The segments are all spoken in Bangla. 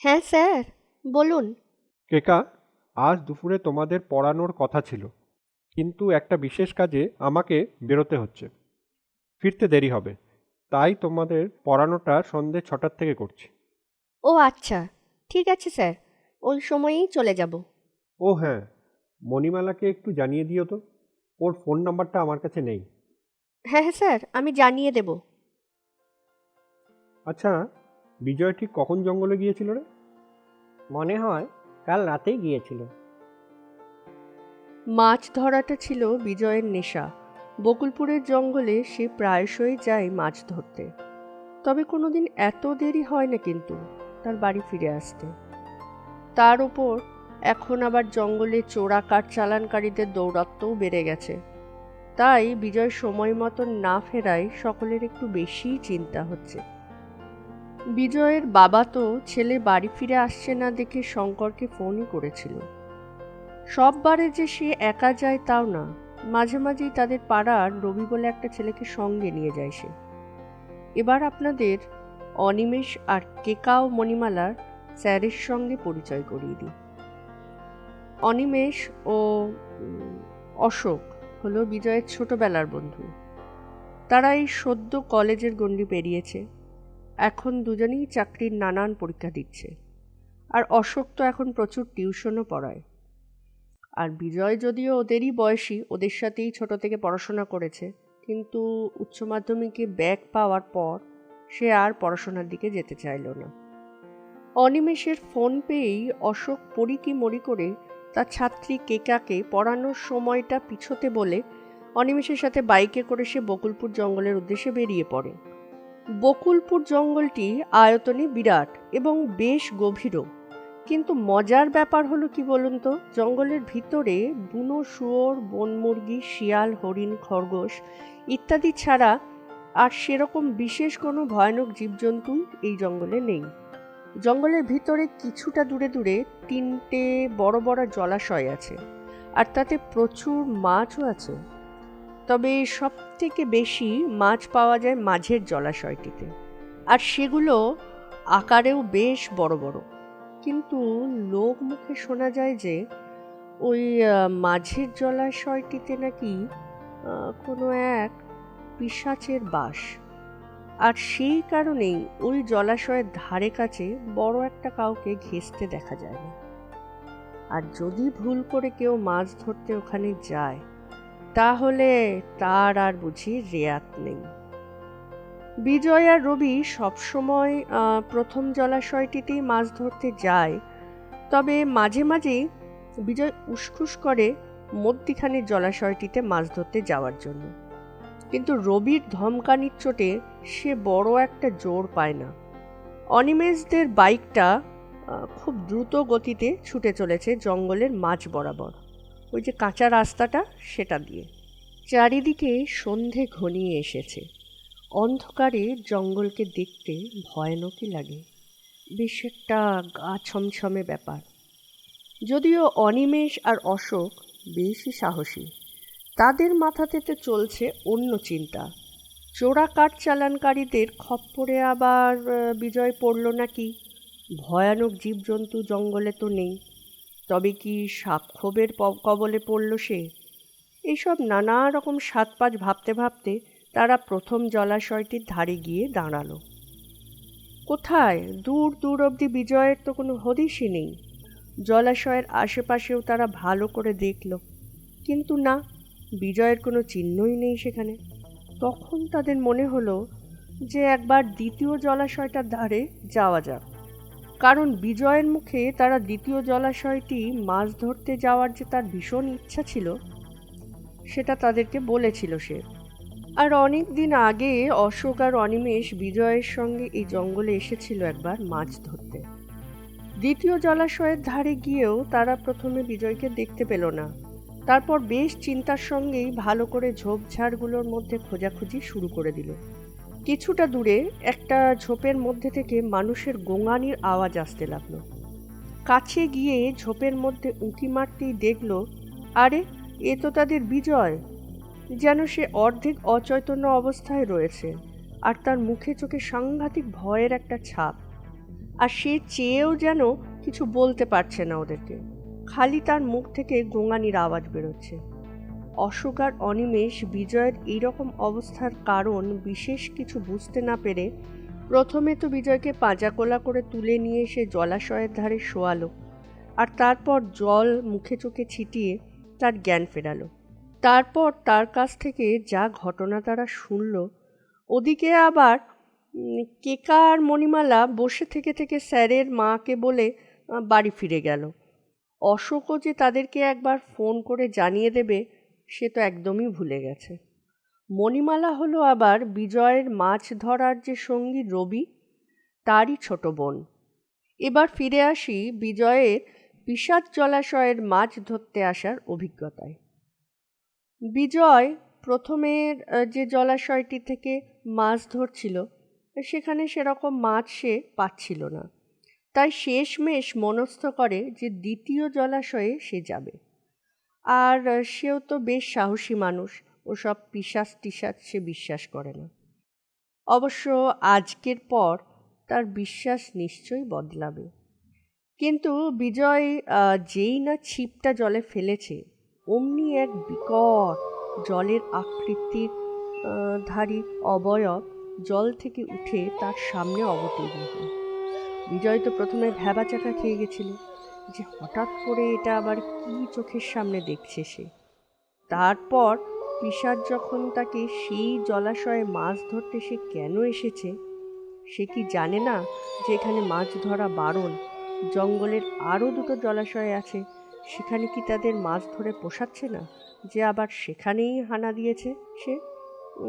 হ্যাঁ স্যার বলুন। কেকা আজ দুপুরে তোমাদের পড়ানোর কথা ছিল কিন্তু একটা বিশেষ কাজে আমাকে বেরোতে হচ্ছে। ফিরতে দেরি হবে তাই তোমাদের পড়ানোটা সন্ধে ছটার থেকে করছি। ও আচ্ছা ঠিক আছে স্যার ওই সময়েই চলে যাব। ও হ্যাঁ মণিমালাকে একটু জানিয়ে দিও তো ওর ফোন নাম্বারটা আমার কাছে নেই। হ্যাঁ হ্যাঁ স্যার আমি জানিয়ে দেব। আচ্ছা বিজয় ঠিক কখন জঙ্গলে গিয়েছিল রে? মনে হয় কাল রাতেই গিয়েছিল। মাছ ধরাটা ছিল বিজয়ের নেশা। বকুলপুরের জঙ্গলে সে প্রায়শই যায় মাছ ধরতে। তবে কোনোদিন এত দেরি হয় না কিন্তু তার বাড়ি ফিরে আসতে। তার উপর এখন আবার জঙ্গলে চোরা কাঠ চালানকারীদের দৌরাত্ম্যও বেড়ে গেছে। তাই বিজয় সময় মতন না ফেরায় সকলের একটু বেশিই চিন্তা হচ্ছে। বিজয়ের বাবা তো ছেলে বাড়ি ফিরে আসছে না দেখে শঙ্করকে ফোনই করেছিল। সববারে যে সে একা যায় তাও না, মাঝে মাঝেই তাদের পাড়ার রবি বলে একটা ছেলেকে সঙ্গে নিয়ে যায় সে। এবার আপনাদের অনিমেষ আর কেকাও মণিমালার স্যারের সঙ্গে পরিচয় করিয়ে দিই। অনিমেষ ও অশোক হলো বিজয়ের ছোটবেলার বন্ধু। তারা এই সদ্য কলেজের গণ্ডি পেরিয়েছে। এখন দুজনেই চাকরির নানান পরীক্ষা দিচ্ছে। আর অশোক তো এখন প্রচুর টিউশনও পড়ায়। আর বিজয় যদিও ওদেরই বয়সী, ওদের সাথেই ছোট থেকে পড়াশোনা করেছে, কিন্তু উচ্চ মাধ্যমিকে ব্যাক পাওয়ার পর সে আর পড়াশোনার দিকে যেতে চাইল না। অনিমেষের ফোন পেয়েই অশোক পড়ি কি মরি করে তার ছাত্রী কেকাকে পড়ানোর সময়টা পিছোতে বলে অনিমেষের সাথে বাইকে করে সে বকুলপুর জঙ্গলের উদ্দেশ্যে বেরিয়ে পড়ে। বকুলপুর জঙ্গলটি আয়তনে বিরাট এবং বেশ গভীরও। কিন্তু মজার ব্যাপার হলো কি বলুন তো? জঙ্গলের ভিতরে বুনো শুয়োর বনমুরগি শিয়াল, হরিণ, খরগোশ ইত্যাদি ছাড়া আর সেরকম বিশেষ কোনো ভয়ানক জীবজন্তু এই জঙ্গলে নেই। জঙ্গলের ভিতরে কিছুটা দূরে দূরে তিনটে বড় বড় জলাশয় আছে। আর তাতে প্রচুর মাছও আছে। তবে সব থেকে বেশি মাছ পাওয়া যায় মাঝের জলাশয়টিতে। আর সেগুলো আকারেও বেশ বড় বড়। কিন্তু লোক মুখে শোনা যায় যে, ওই মাঝের জলাশয়টিতে নাকি কোনো এক পিশাচের বাস। আর সেই কারণেই ওই জলাশয়ের ধারে কাছে বড় একটা কাউকে ঘেঁষতে দেখা যায় না আর যদি ভুল করে কেউ মাছ ধরতে ওখানে যায় তাহলে তার আর বুঝি রেয়াত নেই। বিজয় আর রবি সবসময় প্রথম জলাশয়টিতেই মাছ ধরতে যায়। তবে মাঝে মাঝে বিজয় উসখুস করে মধ্যিখানের জলাশয়টিতে মাছ ধরতে যাওয়ার জন্য। কিন্তু রবির ধমকানির চোটে সে বড় একটা জোর পায় না। অনিমেষদের বাইকটা খুব দ্রুত গতিতে ছুটে চলেছে জঙ্গলের মাঝ বরাবর। ওই যে কাঁচা রাস্তাটা, সেটা দিয়ে। চারিদিকে সন্ধে ঘনিয়ে এসেছে। অন্ধকারে জঙ্গলকে দেখতে ভয়ানকই লাগে। বেশ একটা গা ছমছমে ব্যাপার। যদিও অনিমেষ আর অশোক বেশি সাহসী, তাদের মাথাতে তো চলছে অন্য চিন্তা। চোরা কাঠ চালানকারীদের খপ্পরে আবার বিজয় পড়ল নাকি? ভয়ানক জীবজন্তু জঙ্গলে তো নেই। তবে কি সাক্ষোভের কবলে পড়ল সে? এইসব নানা রকম সাত পাঁচ ভাবতে ভাবতে তারা প্রথম জলাশয়টির ধারে গিয়ে দাঁড়াল। কোথায়? দূর দূর অবধি বিজয়ের তো কোনো হদিশই নেই। জলাশয়ের আশেপাশেও তারা ভালো করে দেখল। কিন্তু না, বিজয়ের কোনো চিহ্নই নেই সেখানে। তখন তাদের মনে হলো যে একবার দ্বিতীয় জলাশয়টার ধারে যাওয়া যাক। কারণ বিজয়ের মুখে তারা দ্বিতীয় জলাশয়টি মাছ ধরতে যাওয়ার যে তার ভীষণ ইচ্ছা ছিল, সেটা তাদেরকে বলেছিল সে। আর অনেক দিন আগে অশোক আর অনিমেষ বিজয়ের সঙ্গে এই জঙ্গলে এসেছিল একবার মাছ ধরতে। দ্বিতীয় জলাশয়ের ধারে গিয়েও তারা প্রথমে বিজয়কে দেখতে পেল না। তারপর বেশ চিন্তার সঙ্গেই ভালো করে ঝোপঝাড়গুলোর মধ্যে খোঁজাখুঁজি শুরু করে দিল। কিছুটা দূরে একটা ঝোপের মধ্যে থেকে মানুষের গোঙানির আওয়াজ আসতে লাগল। কাছে গিয়ে ঝোপের মধ্যে উঁকি মারতেই দেখল, আরে, এ তো তাদের বিজয়। যেন সে অর্ধেক অচৈতন্য অবস্থায় রয়েছে, আর তার মুখে চোখে সাংঘাতিক ভয়ের একটা ছাপ। আর সে চেয়েও যেন কিছু বলতে পারছে না ওদেরকে। খালি তার মুখ থেকে গোঙানির আওয়াজ বেরোচ্ছে। অশোক আর অনিমেষ বিজয়ের এইরকম অবস্থার কারণ বিশেষ কিছু বুঝতে না পেরে প্রথমে তো বিজয়কে পাঁজাকোলা করে তুলে নিয়ে এসে জলাশয়ের ধারে শোয়ালো আর তারপর জল মুখে চোখে ছিটিয়ে তার জ্ঞান ফেরালো। তারপর তার কাছ থেকে যা ঘটনা তারা শুনল, ওদিকে আবার কেকা আর মণিমালা বসে থেকে থেকে স্যারের মাকে বলে বাড়ি ফিরে গেল। অশোকও যে তাদেরকে একবার ফোন করে জানিয়ে দেবে সে তো একদমই ভুলে গেছে। মণিমালা হলো আবার বিজয়ের মাছ ধরার যে সঙ্গী রবি, তারই ছোট বোন। এবার ফিরে আসি বিজয়ের বিষাদ জলাশয়ের মাছ ধরতে আসার অভিজ্ঞতায়। বিজয় প্রথমের যে জলাশয়টি থেকে মাছ ধরছিল, সেখানে সেরকম মাছ সে পাচ্ছিল না। তাই শেষমেশ মনস্থ করে যে দ্বিতীয় জলাশয়ে সে যাবে। আর সেও তো বেশ সাহসী মানুষ। ওসব পিসাস টিসাস সে বিশ্বাস করে না। অবশ্য আজকের পর তার বিশ্বাস নিশ্চয়ই বদলাবে। কিন্তু বিজয় যেই না ছিপটা জলে ফেলেছে, অমনি এক বিকট জলের আকৃতির ধারী অবয়ব জল থেকে উঠে তার সামনে অবতীর্ণ হয় বিজয় তো প্রথমে ভ্যাবাচাকা খেয়ে গেছিল। যে হঠাৎ করে এটা আবার কি চোখের সামনে দেখছে সে? তারপর পিসার যখন তাকে সেই জলাশয়ে মাছ ধরতে সে কেন এসেছে, সে কি জানে না যে এখানে মাছ ধরা বারণ? জঙ্গলের আরও দুটো জলাশয় আছে, সেখানে কি তাদের মাছ ধরে পোষাচ্ছে না? যে আবার সেখানেই হানা দিয়েছে সে?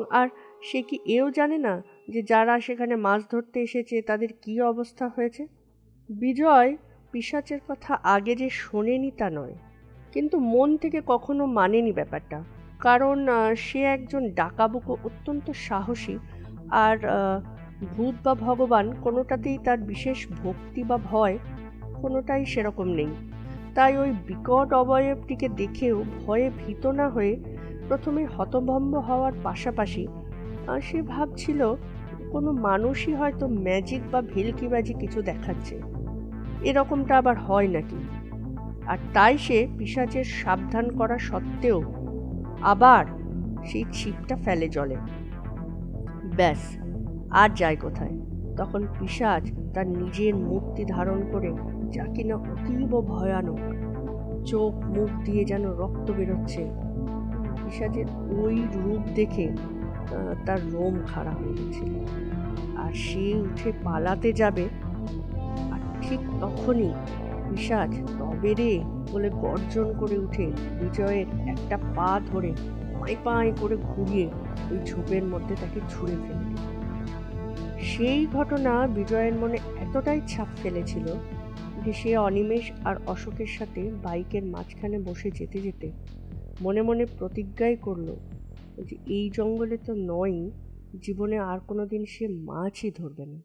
আর সে কি এও জানে না যে যারা সেখানে মাছ ধরতে এসেছে তাদের কি অবস্থা হয়েছে? বিজয় পিসাচের কথা আগে যে শোনেনি তা নয়। কিন্তু মন থেকে কখনো মানেনি ব্যাপারটা। কারণ সে একজন ডাকাবুকো, অত্যন্ত সাহসী আর ভূত বা ভগবান কোনোটাতেই তার বিশেষ ভক্তি বা ভয় কোনোটাই সেরকম নেই। তাই ওই বিকট অবয়বটিকে দেখেও ভয়ে ভীত না হয়ে প্রথমে হতভম্ব হওয়ার পাশাপাশি সে ভাবছিল কোনো মানুষই হয়তো ম্যাজিক বা ভেলকিবাজি কিছু দেখাচ্ছে। এরকমটা আবার হয় নাকি? আর তাই সে পিসাচের সাবধান করা সত্ত্বেও আবার সেই ছিপটা ফেলে জলে। ব্যাস, আর যায় কোথায়? তখন পিসাজ তার নিজের মূর্তি ধারণ করে যা কিনা অতীব ভয়ানক চোখ মুখ দিয়ে যেন রক্ত বেরোচ্ছে। পিসাজের ওই রূপ দেখে তার রোম খাড়া হয়ে গেছিল আর সে উঠে পালাতে যাবে ঠিক তখনই পিসাজ তবে রে বলে গর্জন করে উঠে বিজয়ের একটা পা ধরে পাঁই পাঁই করে ঘুরিয়ে ওই ঝোপের মধ্যে তাকে ছুঁড়ে ফেলে সেই ঘটনা বিজয়ের মনে এতটাই ছাপ ফেলেছিল যে সে অনিমেষ আর অশোকের সাথে বাইকের মাঝখানে বসে যেতে যেতে মনে মনে প্রতিজ্ঞাই করল যে এই জঙ্গলে তো নয়ই, জীবনে আর কোনো দিন সে মাছই ধরবে না।